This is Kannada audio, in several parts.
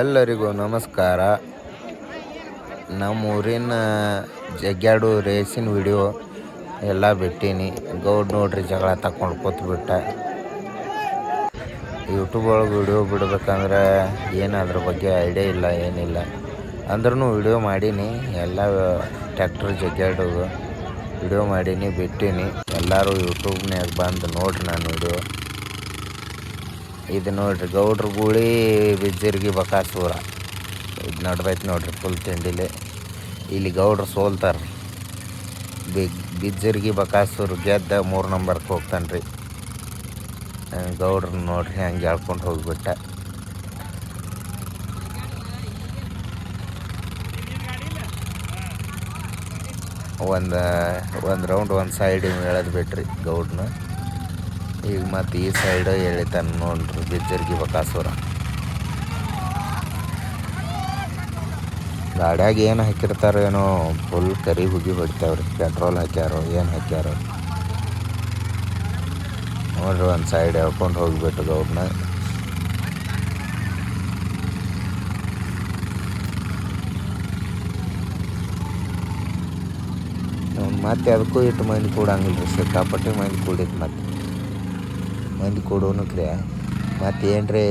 ಎಲ್ಲರಿಗೂ ನಮಸ್ಕಾರ. ನಮ್ಮೂರಿನ ಜಗ್ಗಾಡು ರೇಸಿನ ವಿಡಿಯೋ ಎಲ್ಲ ಬಿಟ್ಟೀನಿ. ಗೌಡ್ ನೋಡ್ರಿ ಜಗಳ ತಕೊಂಡು ಕೂತ್ಬಿಟ್ಟ. ಯೂಟ್ಯೂಬ್ ಒಳಗೆ ವಿಡಿಯೋ ಬಿಡ್ಬೇಕಂದ್ರೆ ಏನು ಅದ್ರ ಬಗ್ಗೆ ಐಡಿಯಾ ಇಲ್ಲ, ಏನಿಲ್ಲ. ಅಂದ್ರೂ ವಿಡಿಯೋ ಮಾಡೀನಿ. ಎಲ್ಲ ಟ್ಯಾಕ್ಟ್ರ್ ಜಗ್ಗಾಡು ವಿಡಿಯೋ ಮಾಡೀನಿ, ಬಿಟ್ಟೀನಿ. ಎಲ್ಲರೂ ಯೂಟ್ಯೂಬ್ನಾಗ ಬಂದು ನೋಡ್ರಿ ನಾನು ವಿಡಿಯೋ. ಇದು ನೋಡ್ರಿ, ಗೌಡ್ರ ಗೂಳಿ ಬಿಜ್ಜರ್ಗಿ ಬಕಾಸೂರ. ಇದು ನಡ್ದೈತೆ ನೋಡ್ರಿ ಫುಲ್ ತಿಂಡಿಲಿ. ಇಲ್ಲಿ ಗೌಡ್ರು ಸೋಲ್ತಾರೆ ಬಿ ಬಿಜ್ಜರ್ಗಿ ಬಕಾಸೂರು ಗೆದ್ದ ಮೂರು ನಂಬರ್ಗೆ ಹೋಗ್ತಾನೆ ರೀ ಗೌಡ್ರನ್ನ ನೋಡ್ರಿ, ಹಂಗೆ ಹೇಳ್ಕೊಂಡು ಹೋಗ್ಬಿಟ್ಟ. ಒಂದು ಒಂದು ರೌಂಡ್ ಒಂದು ಸೈಡ್ ಹೇಳೋದು ಬಿಟ್ರಿ ಗೌಡ್ನ ಈಗ ಮತ್ತು ಈ ಸೈಡ್ ಎಳಿತಾನೆ ನೋಡ್ರಿ, ಬಿಜ್ಜರ್ಗಿ ಬಕಾಸುರ. ಗಾಡ್ಯಾಗ ಏನು ಹಾಕಿರ್ತಾರೋ ಏನೋ ಫುಲ್ ಕರಿ ಹುಗಿ ಹೊಡಿತಾವ್ರಿ ಪೆಟ್ರೋಲ್ ಹಾಕ್ಯಾರೋ, ಏನು ಹಾಕ್ಯಾರೋ. ನೋಡ್ರಿ ಒಂದು ಸೈಡ್ ಹೇಳ್ಕೊಂಡು ಹೋಗಿಬಿಟ್ಟು ಅವ್ರನ್ನ ಮತ್ತೆ ಅದಕ್ಕೂ ಇಟ್ಟು ಮೈಂಡ್ ಕೂಡಂಗಿಲ್ಲ ರೀ ಸಿಕ್ಕಾಪಟ್ಟೆ ಮಂದಿ ಕೂಡಿತ್ತು ಮತ್ತೆ. ಮಂದಿ ಕೊಡೋನು ಮತ್ತು ಏನ್ರಿ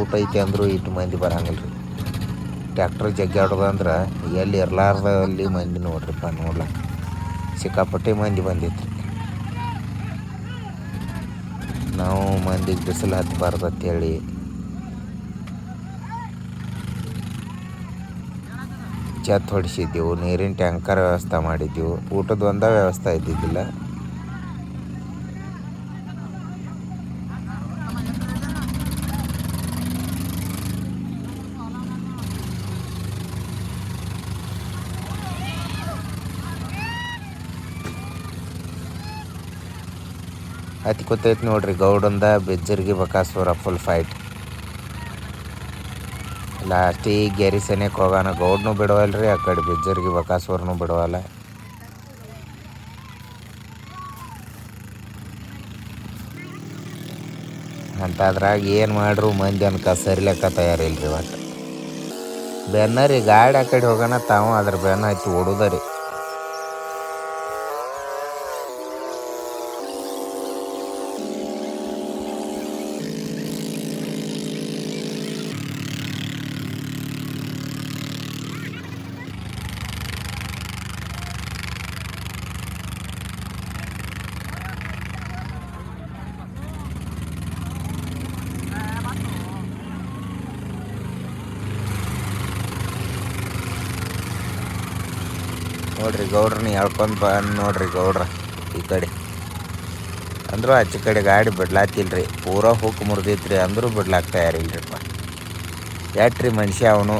ಊಟ ಐತೆ ಅಂದರೂ ಇಟ್ಟು ಮಂದಿ ಬರಂಗಿಲ್ಲ ರೀ ಟ್ಯಾಕ್ಟ್ರ್ ಜಗ್ಗಾಡೋದಂದ್ರೆ ಎಲ್ಲಿ ಇರಲಾರ್ದ ಅಲ್ಲಿ ಮಂದಿ ನೋಡ್ರಿಪ್ಪ ನೋಡ್ಲಕ್ಕ ಸಿಕ್ಕಾಪಟ್ಟೆ ಮಂದಿ ಬಂದಿತ್ತು ನಾವು ಮಂದಿಗೆ ಬಿಸಿಲು ಹತ್ತಬಾರ್ದು ಅಂತೇಳಿ. ಛತ್ ಹೊಡಿಸಿದ್ದೆವು, ನೀರಿನ ಟ್ಯಾಂಕರ್ ವ್ಯವಸ್ಥೆ ಮಾಡಿದ್ದೆವು. ಊಟದ ಒಂದೇ ವ್ಯವಸ್ಥೆ ಇದ್ದಿದ್ದಿಲ್ಲ. ಹತ್ತಿ ಕೂತೈತಿ ನೋಡ್ರಿ, ಗೌಡಂದ ಬೆಜ್ಜರಿಗೆ ಬಕಾಸುರ ಫುಲ್ ಫೈಟ್ ಲಾಸ್ಟಿಗೆ ಗೆರಿ ಸೆನೆಕ್ ಹೋಗೋಣ ಗೌಡ್ನು ರೀ ಆ ಕಡೆ ಬೆಜ್ಜರ್ಗಿ ಬಕಾಸುರನು ಬಿಡವಲ್ಲ. ಅದ್ರಾಗ ಏನು ಮಾಡ್ರು, ಮಂದಿ ಅನ್ಕ ಸರಿಲೆಕ್ಕ ತಯಾರಿಲ್ರಿ ಒಟ್ಟು ಬೆನ್ನರಿ ಗಾಡಿ ಆ ಕಡೆ ಹೋಗೋಣ, ತಾವು ಅದ್ರ ಬೆನ್ನ ಹಚ್ಚಿ ಓಡೋದ ರೀ ನೋಡ್ರಿ ಗೌಡ್ರನ್ನ ಹೇಳ್ಕೊಂಡು ಬಂದು ನೋಡ್ರಿ ಗೌಡ್ರ ಈ ಕಡೆ. ಅಂದರೂ ಆಚೆ ಕಡೆ ಗಾಡಿ ಬಿಡ್ಲಾತಿಲ್ರಿ ಪೂರಾ ಹುಕ್ ಮುರಿದೈತ್ರಿ, ಅಂದರೂ ಬಿಡ್ಲಾಕ್ ತಯಾರಿಲ್ರಿಪ್ಪ. ಯಾಟ್ರಿ ಮನುಷ್ಯ ಅವನು?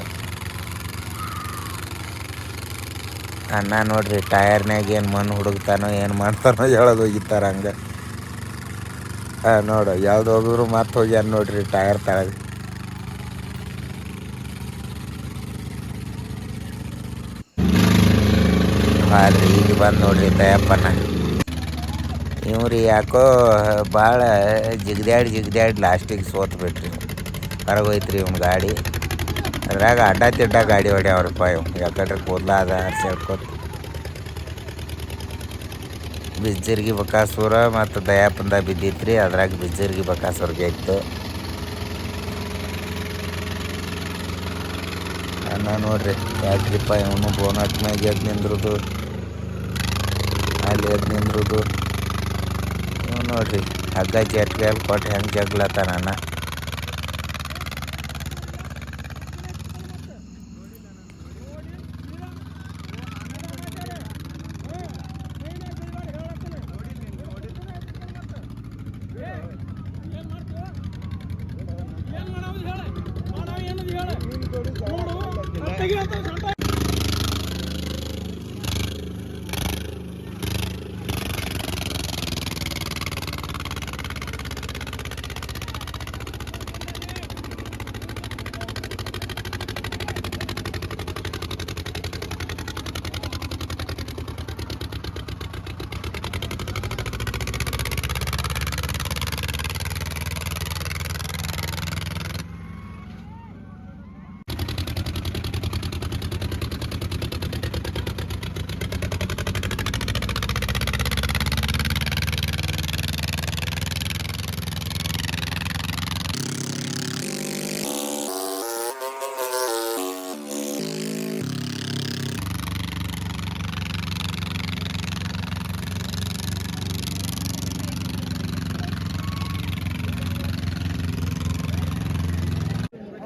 ಅಣ್ಣ ನೋಡ್ರಿ ಟಯರ್ನಾಗ ಏನು ಮಣ್ಣು ಹುಡುಕ್ತಾನೋ, ಏನು ಮಾಡ್ತಾನೋ ಹೇಳೋದು ಹೋಗಿತ್ತಾರ ಹಂಗೆ. ಹಾಂ ನೋಡು, ಯಾವ್ದು ಹೋಗಿದ್ರು ಮತ್ತೆ ಹೋಗ್ಯಾನ ನೋಡ್ರಿ ಟಯರ್ ತಳಗೆ. ಆದ್ರೆ ಈಗ ಬಂದು ನೋಡ್ರಿ ದಯಪ್ಪನ ಇವ್ರಿ ಯಾಕೋ ಭಾಳ ಜಿಗ್ದಾಡಿ ಜಿಗ್ದಾಡಿ ಲಾಸ್ಟಿಗೆ ಸೋತ್ ಬಿಟ್ರಿ. ಹೊರಗೆ ಹೋಯ್ತ್ರಿ ಇವ್ನ ಗಾಡಿ. ಅದ್ರಾಗ ಅಡ್ಡ ತಿಡ್ಡ ಗಾಡಿ ಹೊಡ್ಯಾವ್ರಪ್ಪ ಇವ್ ಯಾಕಂದ್ರೆ ಕೂದಲ ಅದ ಸೇರ್ಕೊತ ಬಿಜ್ಜರ್ಗಿ ಬಕಾಸೂರ ಮತ್ತು ದಯಾಪಂದ ಬಿದ್ದಿತ್ರಿ. ಅದ್ರಾಗ ಬಿಜ್ಜರ್ಗಿ ಬಕಾಸೂರ್ಗೆ ಇತ್ತು. ಅಣ್ಣ ನೋಡ್ರಿ, ಯಾಕ್ರಿಪ್ಪ ಇವನು ಬೋನಟ್ ಮ್ಯಾಗ ಎದ್ದು ನಿಂದ್ರದು? ಅಲ್ಲಿ ಎದ್ದು ನಿಂದ್ರದು. ಇವ್ ನೋಡ್ರಿ. ಹಗ್ಗ ಜಟ್ಗೆ ಕೊಟ್ಟು ಹೆಂಗೆ ಜಗ್ಲತ್ತಾನ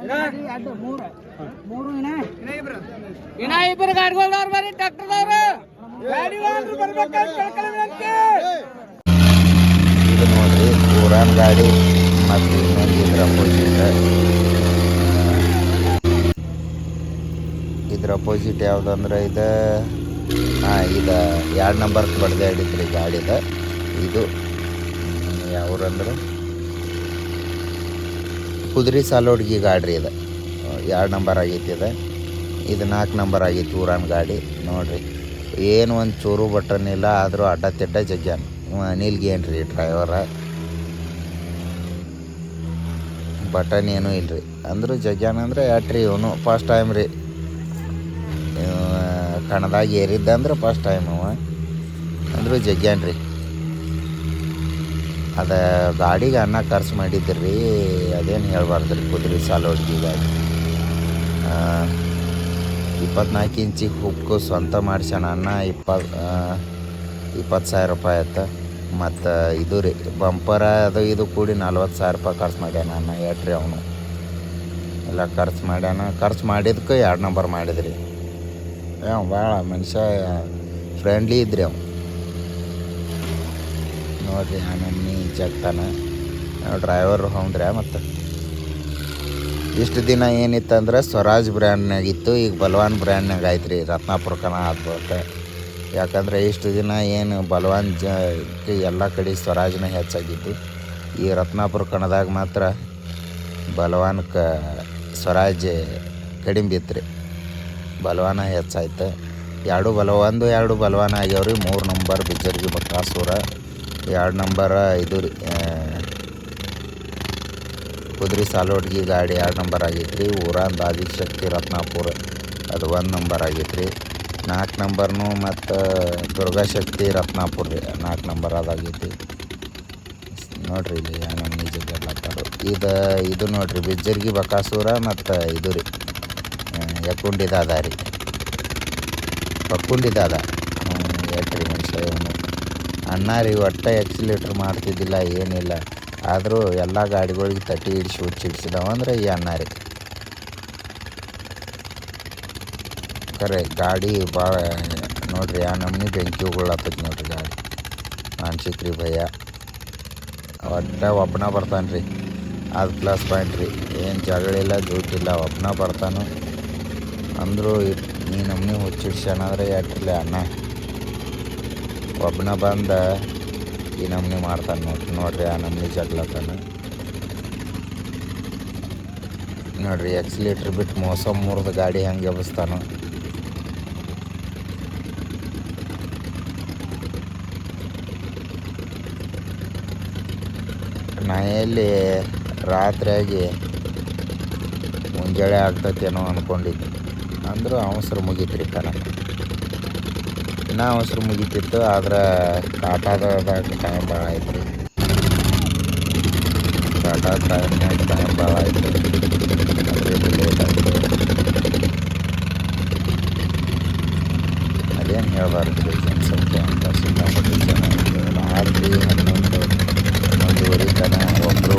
ಇನ್ನ? ಇನ್ನ ಇಬ್ಬರು ಗಾಡಿಗಳವ್ರು ಬರೀ ಟ್ರ್ಯಾಕ್ಟರ್ದವ್ರು. ಇದು ನೋಡ್ರಿ ಪೂರಾನ್ ಗಾಡಿ ಮತ್ತು ಇದ್ರ ಅಪೋಸಿಟ್ ಇದ್ರ ಅಪೋಸಿಟ್ ಯಾವುದಂದ್ರೆ ಇದು ಹಾಂ ಇದು ಎರಡು ನಂಬರ್ ಬಡ್ದೆ ಹಿಡಿದ್ರಿ ಗಾಡಿದ. ಇದು ಯಾವ್ರಂದ್ರೆ? ಕುದುರೆ ಸಾಲೋಡ್ಗಿ ಗಾಡಿ ಇದು ಎರಡು ನಂಬರ್ ಆಗೈತಿ ಇದು ಇದು ನಾಲ್ಕು ನಂಬರ್ ಆಗೈತಿ ಊರಾನ್ ಗಾಡಿ. ನೋಡಿರಿ, ಏನು ಒಂದು ಚೂರು ಬಟನ್ ಇಲ್ಲ, ಆದರೂ ಅಡ್ಡ ತಿಡ್ಡ ಜಗ್ಗ್ಯಾನ. ಅನಿಲ್ಗೆ ಅನಿಲ್ಗೆ ಏನ್ರಿ ಡ್ರೈವರ ಬಟನ್ ಏನೂ ಇಲ್ರಿ. ಅಂದರೂ ಜಗ್ಗ್ಯಾನ್ ಅಂದ್ರೆ ಯಾಟ್ರಿ ಇವನು ಫಸ್ಟ್ ಟೈಮ್ ರೀ. ಕಣದಾಗ ಏರಿದ್ದ ಅಂದ್ರೆ ಫಸ್ಟ್ ಟೈಮ್ ಅವ. ಅಂದರೂ ಜಗ್ಯಾನ ರೀ ಅದ ಗಾಡಿಗೆ ಅನ್ನ ಖರ್ಚು ಮಾಡಿದ್ರಿ ಅದೇನು ಹೇಳಬಾರ್ದು ರೀ ಕುದುರೆ ಸಾಲೋಡ್ಗಿ ಗಾಡಿ ಇಪ್ಪತ್ನಾಲ್ಕು ಇಂಚಿಗೆ ಹುಕ್ಕು ಸ್ವಂತ ಮಾಡ್ಸ್ಯಾನ ಅನ್ನ ಇಪ್ಪತ್ತು ಇಪ್ಪತ್ತು ಸಾವಿರ ರೂಪಾಯಿ ಆಯ್ತು. ಮತ್ತು ಇದು ರೀ, ಬಂಪರ ಅದು ಇದು ಕೂಡಿ ನಲ್ವತ್ತು ಸಾವಿರ ರೂಪಾಯಿ ಖರ್ಚು ಮಾಡ್ಯಾನ ಅನ್ನ ಎಟ್ರಿ ಅವನು. ಎಲ್ಲ ಖರ್ಚು ಮಾಡ್ಯಾನ, ಖರ್ಚು ಮಾಡಿದ್ಕೆ ಎರಡು ನಂಬರ್ ಮಾಡಿದ್ರಿ. ಅವ ಭಾಳ ಮನುಷ್ಯ ಫ್ರೆಂಡ್ಲಿ ಇದ್ರಿ ಅವ ನೋಡ್ರಿ ಆಮೇಲೆ ಜಗ್ತಾನ. ಡ್ರೈವರ್ ಹೌದ್ರಿ ಮತ್ತು. ಇಷ್ಟು ದಿನ ಏನಿತ್ತಂದ್ರೆ ಸ್ವರಾಜ್ ಬ್ರ್ಯಾಂಡ್ನಾಗ ಇತ್ತು, ಈಗ ಬಲವಾನ್ ಬ್ರ್ಯಾಂಡ್ನಾಗ ಆಯ್ತು ರೀ ರತ್ನಾಪುರ ಕನ ಆಗ್ಬೋತೆ ಯಾಕಂದ್ರೆ ಇಷ್ಟು ದಿನ ಏನು ಬಲವಾನ್ ಜ ಎಲ್ಲ ಕಡೆ ಸ್ವರಾಜ್ನ ಹೆಚ್ಚಾಗಿದ್ದು. ಈ ರತ್ನಾಪುರ ಕಣದಾಗ ಮಾತ್ರ ಬಲವಾನ್ ಕ, ಸ್ವರಾಜ್ ಕಡಿಮೆ ಬಿತ್ತು ರೀ ಬಲವಾನ ಹೆಚ್ಚಾಯ್ತು. ಎರಡು ಬಲ ಒಂದು ಎರಡು ಬಲವಾನ ಆಗ್ಯಾವ್ರಿ, ಮೂರು ನಂಬರ್ ಬಿಜರ್ಗಿ ಬಕ್ಕಾಸೂರ ಎರಡು ನಂಬರ ಇದು ರೀ ಕುದುರೆ ಸಾಲೋಟ್ಗಿ ಗಾಡಿ ಎರಡು ನಂಬರ್ ಆಗೈತೆ ರೀ ಊರಾನ್ ಆದಿಶಕ್ತಿ ರತ್ನಾಪುರ. ಅದು ಒಂದು ನಂಬರ್ ಆಗೈತೆ ರೀ ನಾಲ್ಕು ನಂಬರ್ನು ಮತ್ತು ದುರ್ಗಾಶಕ್ತಿ ರತ್ನಾಪುರ ರೀ ನಾಲ್ಕು ನಂಬರ್ ಅದಾಗೈತಿ ನೋಡ್ರಿ ಇಲ್ಲಿ ನಮ್ಮ ನಿಜ ಬರ್ಲತ್ತಾರು. ಇದು ಇದು ನೋಡಿರಿ ಬಿಜ್ಜರ್ಗಿ ಬಕಾಸೂರ ಮತ್ತು ಇದು ರೀ ಯಕುಂಡಿದಾದ ರೀ. ಪಕ್ಕುಂಡಿದಾದ ಅಣ್ಣ ರೀ, ಒಟ್ಟು ಎಕ್ಸಿಲೇಟ್ರ್ ಮಾಡ್ತಿದ್ದಿಲ್ಲ, ಏನಿಲ್ಲ. ಆದರೂ ಎಲ್ಲ ಗಾಡಿಗಳಿಗೆ ತಟ್ಟಿ ಹಿಡಿಸಿ ಹುಚ್ಚಿಡ್ಸಿದವ ಅಂದ್ರೆ ಈ ಅಣ್ಣ ರೀ. ಖರೆ ಗಾಡಿ ಭಾಳ ನೋಡ್ರಿ, ಆ ನಮ್ನಿ ಬೆಂಕಿ ಉಗುಳತ್ತೈತಿ ನೋಡ್ರಿ ಗಾಡಿ. ಮಾನ್ಸಿಕ್ ರೀ ಭಯ. ಒಟ್ಟ ಒಬ್ಬನ ಬರ್ತಾನೆ ರೀ. ಅದು ಪ್ಲಸ್ ಪಾಯಿಂಟ್ ರೀ. ಏನು ಜಗಳಿಲ್ಲ ಜೂಟಿಲ್ಲ ಒಬ್ಬನ ಬರ್ತಾನು. ಅಂದರೂ ನೀ ನಮ್ನಿ ಹುಚ್ಚಿಡ್ಸ್ಯಾನಂದ್ರೆ ಯಾಕಿಲ್ಲ ಅಣ್ಣ? ಒಬ್ಬನ ಬಂದ, ಈ ನಮ್ನಿ ಮಾಡ್ತಾನೆ ನೋಡ್ರಿ ನೋಡ್ರಿ ಆ ನಮ್ನಿ ಜಗ್ಲತ್ತಾನ ನೋಡ್ರಿ ಎಕ್ಸಿಲೇಟ್ರ್ ಬಿಟ್ಟು ಮೋಸ ಮುರಿದ ಗಾಡಿ ಹೆಂಗೆ ಎಬ್ಬಿಸ್ತಾನೋ ನಾ ಎಲ್ಲಿ ರಾತ್ರಿಯಾಗಿ ಮುಂಜಾಳೆ ಆಗ್ತೈತೇನೋ ಅಂದ್ಕೊಂಡಿದ್ದೆ ಅಂದರೂ ಅವಸರ ಮುಗೀತ್ರಿ ರೀ ಕಣ ಇನ್ನೂ ಅವಸರ ಮುಗೀತಿತ್ತು, ಆದ್ರೆ ಟಾಟಾದಾಗ ಟೈಮ್ ಭಾಳ ಆಯ್ತು ರೀ ಟಾಟಾ ಟೈಮ್ನಾಗ ಟೈಮ್ ಭಾಳ ಆಯ್ತು ಅದರಿಂದ ಲೇಟ್ ಆಯ್ತು ಅದೇನು ಹೇಳ್ಬಾರ್ದು ರೀ ಜನಸಂಖ್ಯೆ ಅಂತ ಸಿಕ್ಕಾಪಟ್ಟೆ ಜನ ಇದ್ದಾರೆ. ರಾತ್ರಿ ಹನ್ನೊಂದು, ಒಂದೂವರೆ ತನ ಒಬ್ಬರು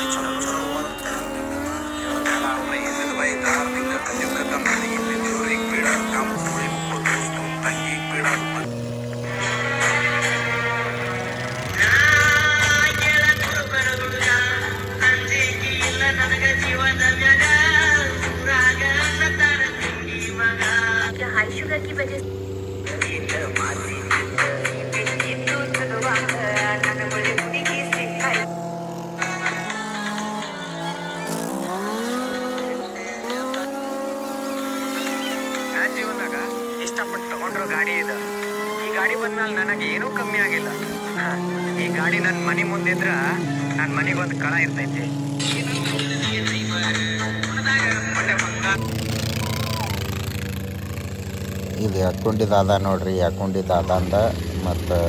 ಕಷ್ಟಪಟ್ಟು ತಗೊಂಡಿರೋ ಗಾಡಿ ಇದು. ಈ ಗಾಡಿ ಬಂದ್ಮೇಲೆ ನನಗೆ ಏನೂ ಕಮ್ಮಿ ಆಗಿಲ್ಲ. ಈ ಗಾಡಿ ನನ್ನ ಮನೆ ಮುಂದಿದ್ರ ನನ್ನ ಮನೆಗೊಂದು ಕಳ ಇರ್ತೈತಿ. ಇದು ಅಕೌಂಟಿದ ಅದ ನೋಡ್ರಿ ಅಕೌಂಟಿದ ಅದ ಅಂದ ಮತ್ತು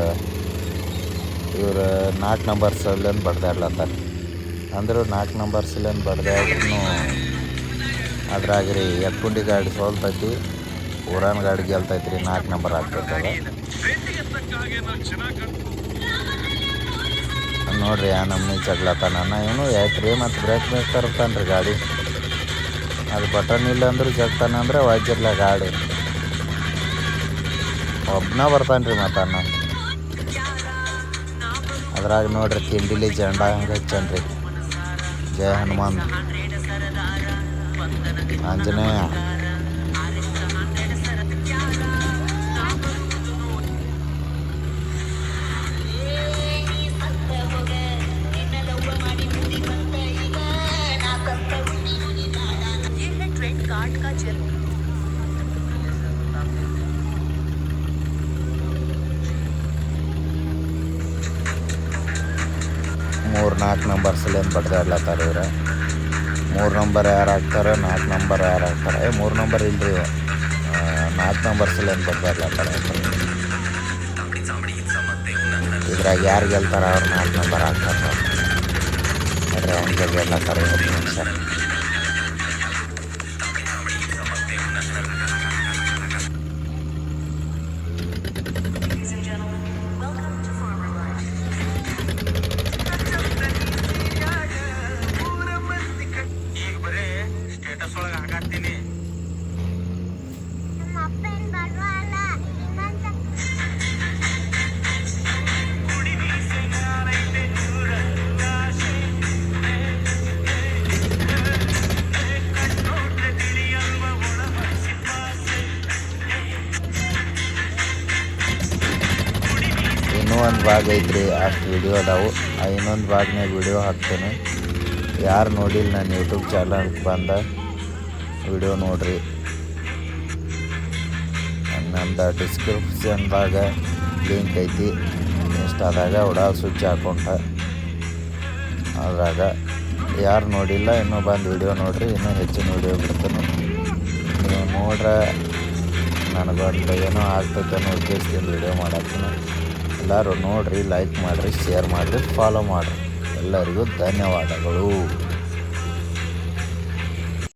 ಇವ್ರು ನಾಲ್ಕು ನಂಬರ್ ಸಲ್ಲಿಂದ ಬಡ್ದಾಡ್ಲತ್ತಾರ ಅಂದರೂ ನಾಲ್ಕು ನಂಬರ್ ಸಲಿಂದ ಬಡ್ದಾಡ್ರೂ ಅದ್ರಾಗ ರೀ ಎತ್ಕೊಂಡಿ ಗಾಡಿ ಸೋಲ್ತೈತಿ. ಊರಾನ್ ಗಾಡಿ ಗೆಲ್ತೈತಿ ರೀ ನಾಲ್ಕು ನಂಬರ್ ಆಗ್ತೈತೆ ಅದ ನೋಡ್ರಿ, ಆ ಜಗ್ಲತ್ತಾನ ಅಣ್ಣ ಏನು ಯಾಕ್ರಿ, ಮತ್ತು ಬ್ರೇಕ್ ಬ್ರೇಕ್ ತರ್ತಾನೆ ರೀ ಗಾಡಿ? ಅದು ಬಟನ್ ಇಲ್ಲ ಅಂದ್ರೆ ಜಗ್ತಾನ ಅಂದ್ರೆ ವಾಜ್ಯರ್ಲ ಗಾಡಿ. ಒಬ್ಬನ ಬರ್ತಾನೆ ರೀ ಮತ್ತು ಅಣ್ಣ. ಅದ್ರಾಗ ನೋಡ್ರಿ, ತಿಂಡಿಲಿ ಜಂಡ ಹಂಗೆ ಹಚ್ಚನ್ರಿ. ಜಯ ಹನುಮಾನ್ ಆಂಜನೇಯ. ನಾಲ್ಕು ನಂಬರ್ ಸಲಿಂದ ಬಡ್ದಾಡ್ಲತ್ತಾರ ಇವ್ರು ಮೂರು ನಂಬರ್ ಯಾರು ಹಾಕ್ತಾರೆ ನಾಲ್ಕು ನಂಬರ್ ಯಾರು ಹಾಕ್ತಾರೆ ಏ, ಮೂರು ನಂಬರ್ ಇಲ್ರಿ. ನಾಲ್ಕು ನಂಬರ್ ಸಲಿಂದ ಬಡ್ದಾಡ್ಲತ್ತಾರ ಇದ್ರಾಗ ಯಾರು ಗೆಲ್ತಾರ ಅವ್ರು ನಾಲ್ಕು ನಂಬರ್ ಹಾಕ್ತಾರೆ ನೋಡ್ರಿ ಹಂಗೆ ಗೆಲ್ಲತ್ತಾರ ಇವತ್ತು ಮನುಷ್ಯ ಭಾಗ ಐತ್ರಿ ಅಷ್ಟು ವಿಡಿಯೋ ಅದಾವು ಇನ್ನೊಂದು ಭಾಗನಾಗ ವಿಡಿಯೋ ಹಾಕ್ತೇನೆ. ಯಾರು ನೋಡಿಲ್ಲ ನನ್ನ ಯೂಟ್ಯೂಬ್ ಚಾನಲ್ಗೆ ಬಂದ ವಿಡಿಯೋ ನೋಡ್ರಿ. ನಮ್ದು ಡಿಸ್ಕ್ರಿಪ್ಷನ್ದಾಗ ಲಿಂಕ್ ಐತಿ. ಇನ್ಸ್ಟಾದಾಗ ಉಡಾಲ್ ಸ್ವಿಚ್ ಹಾಕೊಂಡ. ಅದ್ರಾಗ ಯಾರು ನೋಡಿಲ್ಲ, ಇನ್ನೂ ಬಂದು ವಿಡಿಯೋ ನೋಡ್ರಿ, ಇನ್ನೂ ಹೆಚ್ಚಿನ ವಿಡಿಯೋ ಬಿಡ್ತೇನೆ. ನೀವು ನೋಡ್ರೆ ನನಗೊಂದು ಏನೋ ಆಗ್ತೈತೆ ಅನ್ನೋ ಉದ್ದೇಶದಿಂದ ವಿಡಿಯೋ ಮಾಡತ್ತೀನಿ ಎಲ್ಲರೂ ನೋಡಿರಿ ಲೈಕ್ ಮಾಡಿರಿ ಶೇರ್ ಮಾಡಿರಿ ಫಾಲೋ ಮಾಡಿರಿ. ಎಲ್ಲರಿಗೂ ಧನ್ಯವಾದಗಳು.